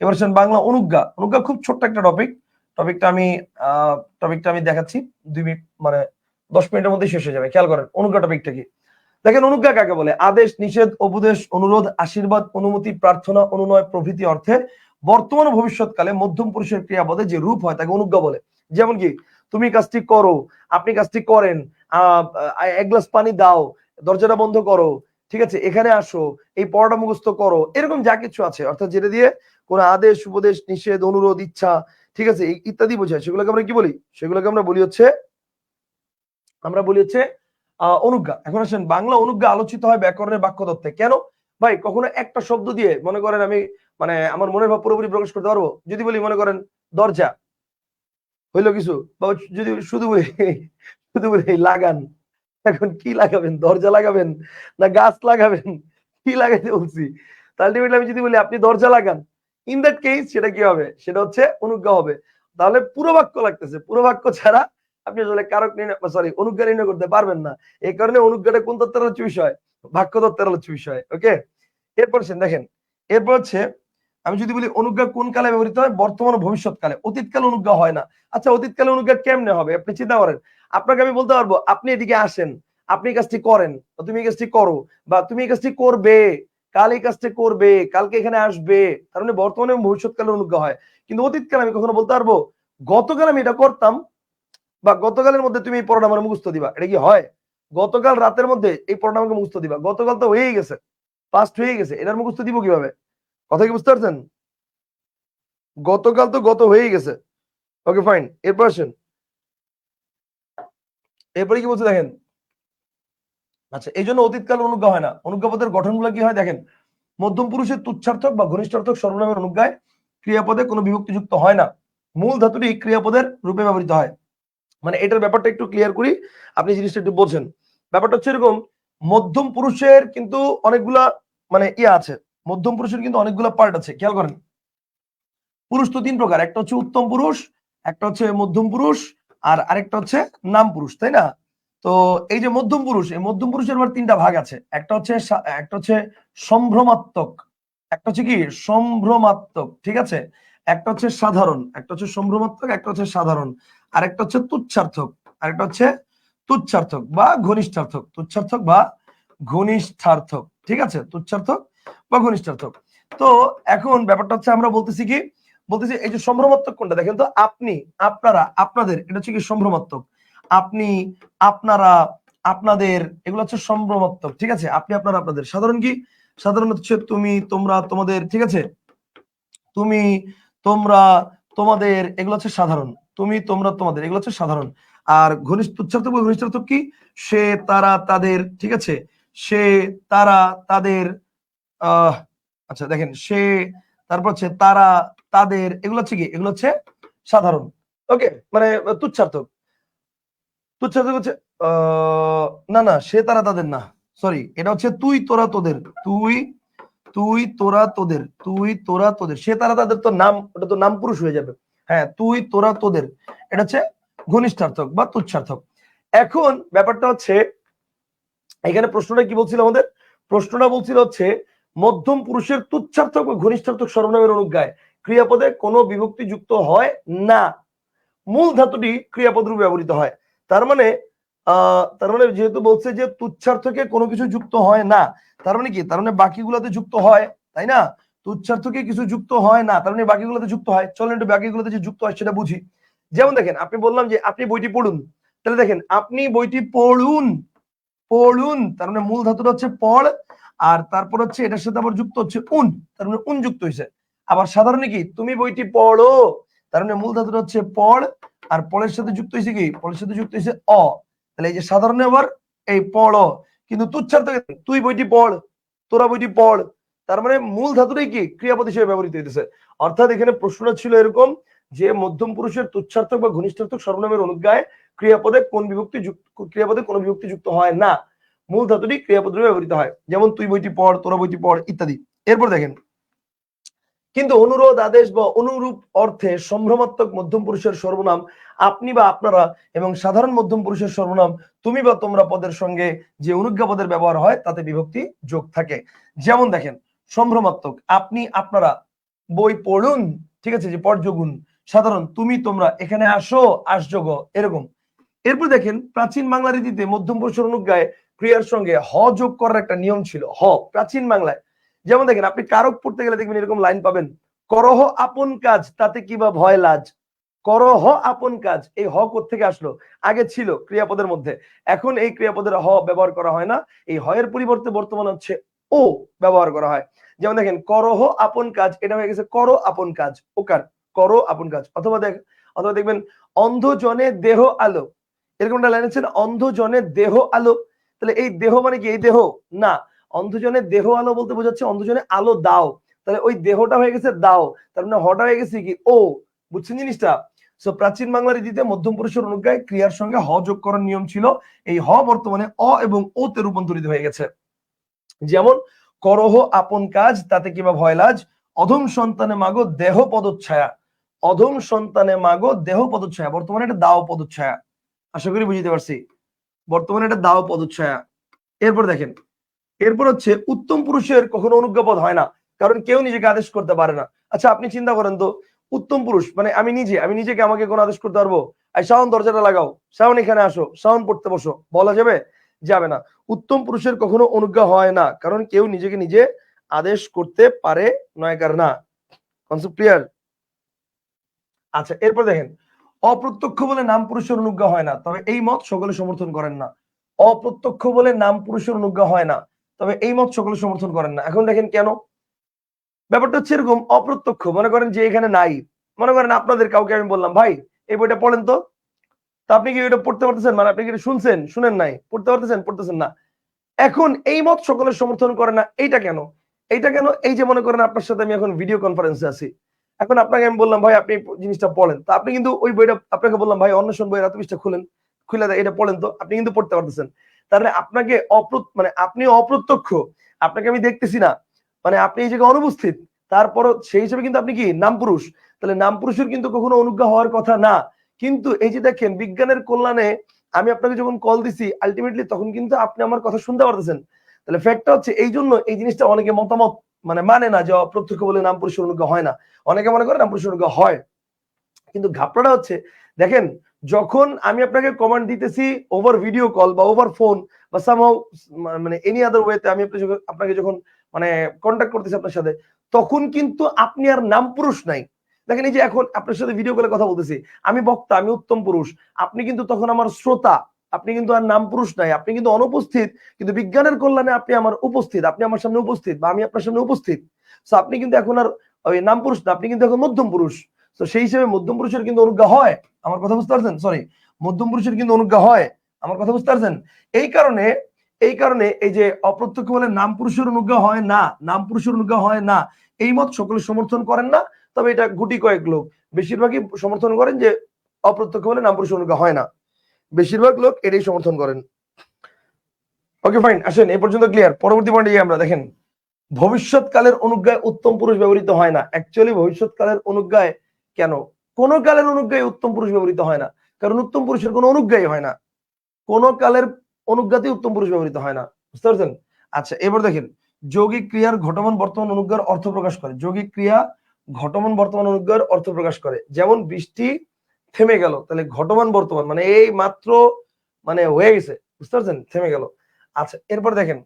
এবার বাংলা অনুজ্ঞা। অনুজ্ঞা খুব ছোট্ট একটা টপিক টপিকটা আমি টপিকটা আমি দেখাচ্ছি। দুই মিনিট মানে দশ মিনিটের মধ্যে শেষ হয়ে যাবে। খেয়াল করেন, অনুজ্ঞা টপিকটা কি? দেখেন, অনুজ্ঞা কাকে বলে? আদেশ, নিষেধ, উপদেশ, অনুরোধ, আশীর্বাদ, অনুমতি, প্রার্থনা, অনুনয় প্রভৃতি অর্থে বর্তমান ভবিষ্যৎকালে মধ্যম পুরুষের ক্রিয়াপদে যে রূপ হয় তাকে অনুজ্ঞা বলে। যেমন কি, তুমি কাজটি করো, আপনি কাজটি করেন এক গ্লাস পানি দাও, দরজাটা বন্ধ করো ঠিক আছে, এখানে আসো, এই পড়াটা মুখস্থ করো, এরকম যা কিছু আছে, অর্থাৎ যেটা দিয়ে কোনো আদেশ, উপদেশ, নিষেধ, অনুরোধ, ইচ্ছা, ঠিক আছে ইত্যাদি বোঝায়, সেগুলোকে আমরা কি বলি? সেগুলোকে আমরা বলি হচ্ছে, আমরা বলি হচ্ছে অনুজ্ঞা। এখন আসেন, বাংলা অনুজ্ঞা আলোচিত হয় ব্যাকরণের বাক্য তত্ত্বে কেন? ভাই, কখনো একটা শব্দ দিয়ে, মনে করেন আমি মানে আমার মনের ভাব পুরোপুরি প্রকাশ করতে পারব? যদি বলি, মনে করেন, দরজা। হইল কিছু? বা যদি, শুধু বলি শুধু বলি, লাগান। এখন কি লাগাবেন? দরজা লাগাবেন না গাছ লাগাবেন? কি লাগাইতে বলছি? আলটিমেটলি আমি যদি বলি, আপনি দরজা লাগান। ইন দ্যাট কেস সেটা কি হবে? সেটা হচ্ছে অনুজ্ঞা হবে। তাহলে পুরো বাক্য লাগতেছে। পুরো বাক্য ছাড়া আপনি আসলে কারক নির্ণয় সরি অনুজ্ঞা নির্ণয় করতে পারবেন না। এই কারণে অনুজ্ঞাটা কোন তত্ত্বের আলোচ্য বিষয়? বাক্য তত্ত্বের আলোচ্য বিষয় ওকে এরপর দেখেন, এরপর হচ্ছে আমি যদি বলি অনুজ্ঞা কোন কালে ব্যবহৃত হয়? বর্তমান ও ভবিষ্যৎকালে। অতীতকালে অনুজ্ঞা হয় না। আচ্ছা অতীতকালে অনুজ্ঞা কেমনে হবে? আপনি চিন্তা করেন। আপনাকে আমি বলতে পারব, আপনি এদিকে আসেন। আপনি কাজটি করেন তুমি এই কাজটি করো বা তুমি এই কাজটি করবে, কাল এই কাজটি করবে, কালকে এখানে আসবে। তার মানে বর্তমানে ভবিষ্যৎকালে অনুজ্ঞা হয়। কিন্তু অতীতকালে আমি কখনো বলতে পারব, গতকাল আমি এটা করতাম বা গতকালের মধ্যে তুমি এই পড়াটা আমার মুখস্থ দিবা। এটা কি হয়? গতকাল রাতের মধ্যে এই পড়াটা আমাকে মুখস্থ দিবা। গতকাল তো হয়েই গেছে। পাস্ট হয়ে গেছে। এটার মুখস্থ দিব কীভাবে? কথা কি বুঝতে পারছেন? গতকাল তো গত হয়েই গেছে। ওকে ফাইন এরপর আসেন। এরপরে কি বলছে দেখেন? আচ্ছা এই জন্য অতীতকাল অনুজ্ঞা হয় না। অনুজ্ঞাপদের গঠনগুলো কি হয় দেখেন? মধ্যম পুরুষের তুচ্ছার্থক বা ঘনিষ্ঠার্থক সর্বনামের অনুজ্ঞায় ক্রিয়াপদে কোনো বিভক্তি যুক্ত হয় না। মূল ধাতুটি ক্রিয়াপদের রূপে ব্যবহৃত হয়। মানে এটার ব্যাপারটা একটু ক্লিয়ার করি। আপনি জিনিসটা একটু বলছেন ব্যাপারটা হচ্ছে এরকম, মধ্যম পুরুষের কিন্তু অনেকগুলা মানে ইয়ে আছে। মধ্যম পুরুষের কিন্তু অনেকগুলো পার্ট আছে, খেয়াল করেন। পুরুষ তো তিন প্রকার, একটা হচ্ছে উত্তম পুরুষ, একটা হচ্ছে মধ্যম পুরুষ, আর আরেকটা হচ্ছে নাম পুরুষ, তাই না? তো এই যে মধ্যম পুরুষ, এই মধ্যম পুরুষের আবার তিনটা ভাগ আছে। একটা হচ্ছে একটা হচ্ছে সম্ভ্রমাত্মক, একটা হচ্ছে কি? সম্ভ্রমাত্মক, ঠিক আছে? একটা হচ্ছে সাধারণ, একটা হচ্ছে সম্ভ্রমাত্মক, একটা হচ্ছে সাধারণ আর একটা হচ্ছে তুচ্ছার্থক, আরেকটা হচ্ছে তুচ্ছার্থক বা ঘনিষ্ঠার্থক, তুচ্ছার্থক বা ঘনিষ্ঠার্থক, ঠিক আছে? তুচ্ছার্থক বা ঘনিষ্ঠার্থক তো এখন ব্যাপারটা হচ্ছে আমরা বলতেছি কি, বলতেছি এই যে সম্ভ্রমাত্মক কোনটা? দেখেন তো আপনি, আপনারা, আপনাদের, এটা হচ্ছে কি সম্ভ্রমাত্মক আপনি, আপনারা, আপনাদের, এগুলো হচ্ছে সম্ভ্রমাত্মক ঠিক আছে? আপনি, আপনারা, আপনাদের। সাধারণ কি? সাধারণ হচ্ছে তুমি, তোমরা, তোমাদের, ঠিক আছে? তুমি, তোমরা, তোমাদের, এগুলো হচ্ছে সাধারণ। তুমি, তোমরা, তোমাদের, এগুলো হচ্ছে সাধারণ। আর ঘনিষ্ঠ তুচ্ছার্থক বা ঘনিষ্ঠার্থক কি? সে, তারা, তাদের, ঠিক আছে? সে, তারা, তাদের আচ্ছা দেখেন, সে, তারপর হচ্ছে তারা, তাদের, এগুলো হচ্ছে কি? এগুলো হচ্ছে সাধারণ। ওকে মানে তুচ্ছার্থক। তুচ্ছার্থক হচ্ছে না না, সে তারা তাদের না। সরি এটা হচ্ছে তুই, তোরা, তোদের। তুই তুই, তোরা, তোদের। তুই, তোরা, তোদের। সে, তারা, তাদের তো নাম, ওটা তো নাম পুরুষ হয়ে যাবে। হ্যাঁ তুই, তোরা, তোদের। এটা হচ্ছে ঘনিষ্ঠার্থক বা তুচ্ছার্থক। এখন ব্যাপারটা হচ্ছে, এখানে প্রশ্নটা কি বলছিল আমাদের? প্রশ্নটা বলছিল হচ্ছে মধ্যম পুরুষের তুচ্ছার্থক বা ঘনিষ্ঠার্থক সর্বনামের অনুজ্ঞায় ক্রিয়াপদে কোনো বিভক্তি যুক্ত হয় না। মূল ধাতুটি ক্রিয়াপদ রূপে ব্যবহৃত হয়। তার মানে তার মানে যেহেতু বলছে যে তুচ্ছার্থকে কোনো কিছু যুক্ত হয় না, তার মানে কি? তার মানে বাকিগুলোতে যুক্ত হয়, তাই না? তুচ্ছার্থকে কিছু যুক্ত হয় না, তার মানে বাকিগুলোতে যুক্ত হয়। চলেন একটু বাকিগুলোতে যে যুক্ত হয় সেটা বুঝি। যেমন দেখেন, আপনি বললাম যে আপনি বইটি পড়ুন, তাহলে দেখেন, আপনি বইটি পড়ুন পড়ুন, তার মানে মূল ধাতুটা হচ্ছে পড় আর তারপর হচ্ছে এটার সাথে আবার যুক্ত হচ্ছে উন, তার মানে উন যুক্ত হয়েছে আবার সাধারণ কি, তুমি বইটি পড়ো, তার মানে মূল ধাতুটা হচ্ছে পড়, আর পড়ের সাথে যুক্ত হয়েছে কি, পড়ের সাথে যুক্ত হয়েছে অ। তাহলে এই যে সাধারণে আবার এই পড়, কিন্তু তুচ্ছার্থ তুই বইটি পড়, তোরা বইটি পড়, তার মানে মূল ধাতুটাই কি, ক্রিয়াপদ হিসেবে ব্যবহৃত হইতেছে। অর্থাৎ এখানে প্রশ্নটা ছিল এরকম যে মধ্যম পুরুষের তুচ্ছার্থক বা ঘনিষ্ঠার্থক সর্বনামের অনুজ্ঞায় ক্রিয়াপদে কোন বিভক্তি যুক্ত, ক্রিয়াপদে কোন বিভক্তি যুক্ত হয় না। মূল ধাতুটি ক্রিয়াপদ রূপে ব্যবহৃত হয়। যেমন তুই বইটি পড় তোরা বইটি পড়, ইত্যাদি। এরপর দেখেন, কিন্তু অনুরোধ, আদেশ বা অনুরূপ অর্থে সম্ভ্রমাত্মক মধ্যম পুরুষের সর্বনাম আপনি বা আপনারা এবং সাধারণ মধ্যম পুরুষের সর্বনাম তুমি বা তোমরা পদের সঙ্গে যে অনুজ্ঞা পদের ব্যবহার হয়, তাতে বিভক্তি যোগ থাকে। যেমন দেখেন, সম্ভ্রমাত্মক, আপনি, আপনারা বই পড়ুন, ঠিক আছে, যে পর্যগুণ সাধারণ, তুমি, তোমরা, এখানে আসো, আসযোগ, এরকম। এরপর দেখেন, প্রাচীন বাংলা রীতিতে মধ্যম পুরুষের অনুজ্ঞায় ক্রিয়ার সঙ্গে হ যোগ করার একটা নিয়ম ছিল। হ প্রাচীন বাংলায়। যেমন দেখেন আপনি কারক পড়তে গেলে দেখবেন এরকম লাইন পাবেন করহ আপন কাজ তাতে কি বা ভয় লাজ? করহ আপন কাজ এই হ থেকে আসলো? আগে ছিল ক্রিয়াপদের মধ্যে। এখন এই ক্রিয়াপদের হ ব্যবহার করা হয় না। এই হয়ের পরিবর্তে বর্তমানে হচ্ছে ও ব্যবহার করা হয়। যেমন দেখেন করহ আপন কাজ এটা হয়ে গেছে করো আপন কাজ ওকার। করো আপন কাজ অথবা দেখ অথবা দেখবেন অন্ধজনে দেহ আলো এরকম একটা লাইন আছে না, অন্ধজনের দেহ আলো তাহলে এই দেহ মানে কি? এই দেহ? না। অন্ধজনের দেহ আলো বলতে বোঝাচ্ছে অন্ধজনে আলো দাও। তাহলে ওই দেহটা হয়ে গেছে দাও। তার মানে হটা হয়ে গেছে কি? ও, বুঝছেন জিনিসটা? সো প্রাচীন বাংলা রীতিতে মধ্যম পুরুষের অনুজ্ঞায় ক্রিয়ার সঙ্গে হ যোগ করার নিয়ম ছিল। এই হ বর্তমানে অ এবং ও তে রূপান্তরিত হয়ে গেছে। যেমন, করহ আপন কাজ, তাতে কিবা ভয় লাজ। অধম সন্তানে মাগো দেহ পদচ্ছায়া। অধম সন্তানে মাগো দেহ পদচ্ছায়া। বর্তমানে এটা দাও পদচ্ছায়া। আশা করি বুঝতে পারছি। বর্তমানে এটা দাও পদচ্ছায়া। এরপর দেখেন, এরপর হচ্ছে উত্তম পুরুষের কখনো অনুজ্ঞাপদ হয় না, কারণ কেউ নিজেকে আদেশ করতে পারে না। আচ্ছা আপনি চিন্তা করেন তো, উত্তম পুরুষ মানে আমি নিজে, আমি নিজেকে আমাকে কোনো আদেশ করতে পারব? আর শাওন, দরজাটা লাগাও। শাওন, এখানে আসো। শাওন পড়তে বসো। বলা যাবে? যাবে না। উত্তম পুরুষের কখনো অনুজ্ঞা হয় না, কারণ কেউ নিজেকে নিজে আদেশ করতে পারে, নয় কার না। Concept clear? আচ্ছা এরপর দেখেন অপ্রত্যক্ষ বলে নাম পুরুষের অনুজ্ঞা হয় না। তবে এই মত সকলে সমর্থন করেন না। অপ্রত্যক্ষ বলে নাম পুরুষের অনুজ্ঞা হয় না। তবে এই মত সকলে সমর্থন করেন না। এখন দেখেন কেন? ব্যাপারটা হচ্ছে এরকম, অপ্রত্যক্ষ। মনে করেন যে এখানে নাই। মনে করেন আপনাদের কাউকে আমি বললাম, ভাই, এই বইটা পড়েন তো? তা আপনি কি এটা পড়তে পারতেছেন? মানে আপনি কি শুনছেন? শুনেন নাই। পড়তে পারতেছেন? পড়তেছেন না। এখন এই মত সকলে সমর্থন করে না। এইটা কেন? এইটা কেন? এই যে মনে করেন আপনার সাথে আমি এখন ভিডিও কনফারেন্সে আছি। এখন আপনাকে আমি বললাম, ভাই, আপনি জিনিসটা পড়েন। তা আপনি কিন্তু ওই বইটা, আপনাকে বললাম, ভাই অন্বেষণ বইয়ের এত পৃষ্ঠা খুলেন, খুলে দেয় এটা পড়েন তো। আপনি কিন্তু পড়তে পারতেছেন। তাহলে আপনাকে অপ্র মানে আপনি অপ্রত্যক্ষ, আপনাকে আমি দেখতেছি না। মানে আপনি এই জায়গায় অনুপস্থিত। তারপর সেই হিসেবে কিন্তু আপনি কি? নাম পুরুষ তাহলে নাম পুরুষের কিন্তু কখনো অনুজ্ঞা হওয়ার কথা না। কিন্তু এই যে দেখেন, বিজ্ঞানের কল্যাণে আমি আপনাকে যখন কল দিছি আলটিমেটলি তখন কিন্তু আপনি আমার কথা শুনতে পারতেছেন। তাহলে ফ্যাক্টটা হচ্ছে এই জন্য এই জিনিসটা অনেকে মতামত মানে মানে না যে অপ্রত্যক্ষ বলে নাম পুরুষের অনুজ্ঞা হয় না। অনেকে মনে করে নাম পুরুষের অনুজ্ঞা হয়। কিন্তু ঘাপড়াটা হচ্ছে, দেখেন, যখন আমি আপনাকে কমান্ড দিতেছি ওভার ভিডিও কল বা ওভার ফোন বা সামহাউ মানে এনি আদার ওয়েতে আমি আপনাকে যখন মানে কন্ট্যাক্ট করতেছি আপনার সাথে, তখন কিন্তু আপনি আর নাম পুরুষ নাই। দেখেন, এই যে এখন আপনার সাথে ভিডিও কলে কথা বলতেছি, আমি বক্তা, আমি উত্তম পুরুষ, আপনি কিন্তু তখন আমার শ্রোতা। আপনি কিন্তু আর নাম পুরুষ নাই, আপনি কিন্তু অনুপস্থিত, কিন্তু বিজ্ঞানের কল্যাণে আপনি আমার উপস্থিত, আপনি আমার সামনে উপস্থিত বা আমি আপনার সামনে উপস্থিত। আপনি কিন্তু এখন আর ওই নাম পুরুষ না, আপনি কিন্তু এখন মধ্যম পুরুষ। তো সেই হিসেবে মধ্যম পুরুষের কিন্তু অনুজ্ঞা হয়। আমার কথা বুঝতে পারছেন? সরি মধ্যম পুরুষের কিন্তু অনুজ্ঞা হয়। আমার কথা বুঝতে পারছেন? এই কারণে এই কারণে এই যে অপ্রত্যক্ষ বলে নাম পুরুষের অনুজ্ঞা হয় না নাম পুরুষের অনুজ্ঞা হয় না, এই মত সকলে সমর্থন করেন না, তবে এটা গুটি কয়েক লোক। বেশিরভাগই সমর্থন করেন যে অপ্রত্যক্ষ বলে নাম পুরুষের অনুজ্ঞা হয় না। বেশিরভাগ লোক এটাই সমর্থন করেন। ওকে ফাইন আসেন এই পর্যন্ত ক্লিয়ার পরবর্তী পয়েন্টে আমরা, দেখেন, ভবিষ্যৎকালের অনুজ্ঞায় উত্তম পুরুষ ব্যবহৃত হয় না। অ্যাকচুয়ালি ভবিষ্যৎকালের অনুজ্ঞায় কেন? কোন কালের অনুজ্ঞায় উত্তম পুরুষ ব্যবহৃত হয় না। কারণ উত্তম পুরুষের কোনো অনুজ্ঞাই হয় না। কোন কালের অনুজ্ঞাতে উত্তম পুরুষ ব্যবহৃত হয় না। বুঝতে পারছেন? আচ্ছা এবার দেখেন, যৌগিক ক্রিয়ার ঘটমান বর্তমান অনুজ্ঞার অর্থ প্রকাশ করে। যৌগিক ক্রিয়া ঘটমান বর্তমান অনুজ্ঞার অর্থ প্রকাশ করে। যেমন বৃষ্টি থেমে গেল। তাহলে ঘটমান বর্তমান মানে এই মাত্র মানে হয়ে গেছে, বুঝতে পারছেন? থেমে গেল। আচ্ছা এরপর দেখেন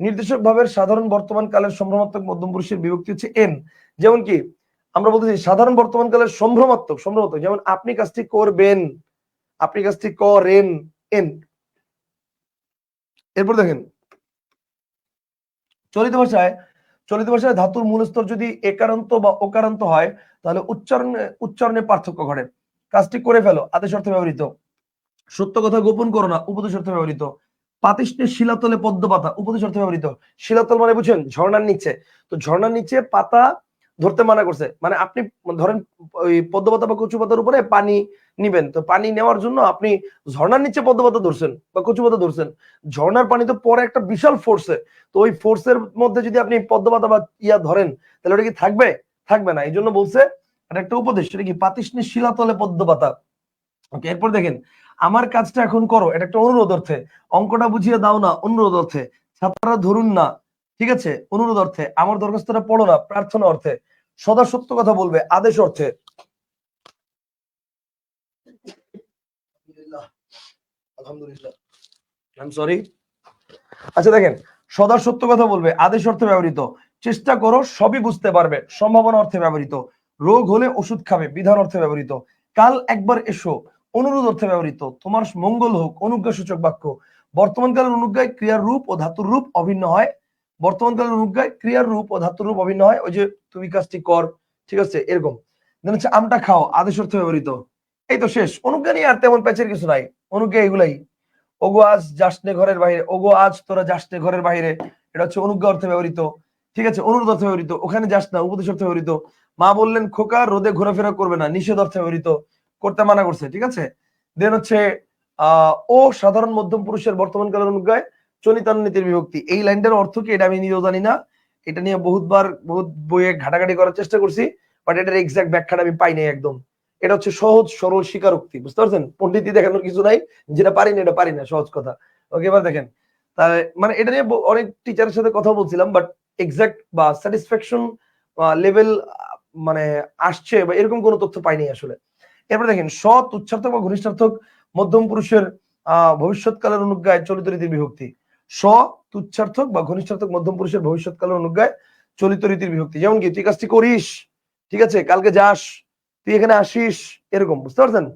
নির্দেশক ভাবের সাধারণ বর্তমান কালের সম্ভ্রমাত্মক মধ্যম পুরুষের বিভক্তি হচ্ছে এন যেমন কি, আমরা বলতেছি সাধারণ বর্তমান কালের সম্ভ্রমাত্মক সম্ভ্রমাত্মক, যেমন আপনি কাজটি করবেন, আপনি কাজটি করেন এন এরপর দেখেন, চলিত ভাষায় চলিত ভাষায় ধাতুর মূল স্তর যদি একারান্ত বা ওকারান্ত হয়, তাহলে উচ্চারণে উচ্চারণে পার্থক্য ঘটে। কাজটি করে ফেলো, আদেশ অর্থে ব্যবহৃত। সত্য কথা গোপন করো না, উপদেশ অর্থে ব্যবহৃত। পাতিষ্ণে শিলাতলে পদ্ম পাতা, উপদেশ অর্থে ব্যবহৃত। শিলাতল মানে বুঝছেন, ঝর্ণার নিচে। তো ঝর্ণার নিচে পাতা ধরতে মানা করছে। মানে আপনি ধরেন ওই পদ্ম পাতা বা কচু পাতার উপরে পানি নিবেন। তো পানি নেওয়ার জন্য আপনি ঝর্ণার নিচে পদ্ম পাতা ধরছেন বা কচু পাতা ধরছেন। ঝর্ণার পানি তো পরে একটা বিশাল ফোর্সে তো ওই ফোর্সের মধ্যে যদি আপনি পদ্ম পাতা বা ইয়া ধরেন, তাহলে ওটা কি থাকবে? থাকবে না। এই জন্য বলছে এটা একটা উপদেশ, সেটা কি? পাতিষ্ণে শিলাতলে পদ্ম পাতা ওকে এরপর দেখেন, আমার কাজটা এখন করো। এটা একটা অনুরোধ অর্থে। অঙ্কটা বুঝিয়ে দাও না, অনুরোধ অর্থে। ছাত্ররা ধরুন না, ঠিক আছে? অনুরোধ অর্থে। আমার দরখাস্তটা পড়ো না, প্রার্থনা অর্থে। সদা সত্য কথা বলবে, আদেশ অর্থে। সরি আচ্ছা দেখেন, সদা সত্য কথা বলবে, আদেশ অর্থে ব্যবহৃত। চেষ্টা করো, সবই বুঝতে পারবে, সম্ভাবনা অর্থে ব্যবহৃত। রোগ হলে ওষুধ খাবে, বিধান অর্থে ব্যবহৃত। কাল একবার এসো, অনুরোধ অর্থে ব্যবহৃত। তোমার মঙ্গল হোক অনুজ্ঞা সূচক বাক্য। বর্তমানকালের অনুজ্ঞায় ক্রিয়ার রূপ ও ধাতুর রূপ অভিন্ন হয়। বর্তমানকালের অনুজ্ঞায় ক্রিয়ার রূপ ও ধাতুর রূপ অভিন্ন হয়। ওই যে তুমি কাজটি কর, ঠিক আছে, এরকম। দেন হচ্ছে আমটা খাও, আদেশ অর্থে ব্যবহৃত। এই তো শেষ। অনুজ্ঞা নিয়ে আর তেমন প্যাচের কিছু নাই। অনুজ্ঞা এগুলাই। ওগো আজ যাসনে ঘরের বাইরে ওগো আজ তোরা যাসনে ঘরের বাইরে এটা হচ্ছে অনুজ্ঞা অর্থে ব্যবহৃত। ঠিক আছে, অনুরোধ অর্থে ব্যবহৃত। ওখানে যাস না, উপদেশ অর্থে ব্যবহৃত। মা বললেন, খোকা, রোদে ঘোরাফেরা করবে না, নিষেধ অর্থে ব্যবহৃত করতে মানা করছে, ঠিক আছে? দেন হচ্ছে ও সাধারণ মধ্যম পুরুষের বর্তমান কালের অনুজ্ঞায় চলিতান্বিতির বিভক্তি। এই লাইনটার অর্থ কি এটা আমি নিজেও জানি না। এটা নিয়ে বহুতবার, বহুত বইয়ে ঘাটাঘাটি করার চেষ্টা করছি বাট এটার এক্সাক্ট ব্যাখ্যাটা আমি পাই নাই একদম। এটা হচ্ছে সহজ, সরল স্বীকারোক্তি, বুঝতে পারছেন? পণ্ডিতি দেখানোর কিছু নাই, যেটা পারি না, এটা পারি না, সহজ কথা। ওকে এবার দেখেন, তাহলে মানে এটা নিয়ে অনেক টিচারের সাথে কথা বলছিলাম বাট এক্সাক্ট বা স্যাটিসফ্যাকশন লেভেল মানে আসছে বা এরকম কোনো তথ্য পাইনি আসলে। এরপর দেখেন, সৎ, উচ্চার্থক বা ঘনিষ্ঠার্থক মধ্যম পুরুষের ভবিষ্যৎকালের অনুজ্ঞায় চলিত রীতির বিভক্তি। স তুচ্ছার্থক বা ঘনিষ্ঠার্থক মধ্যম পুরুষের ভবিষ্যৎকালের অনুজ্ঞায় চলিত রীতির বিভক্তি। যেমন কি, তুই কাজটি করিস, ঠিক আছে? কালকে যাস, তুই এখানে আসিস, এরকম, বুঝতে পারছেন?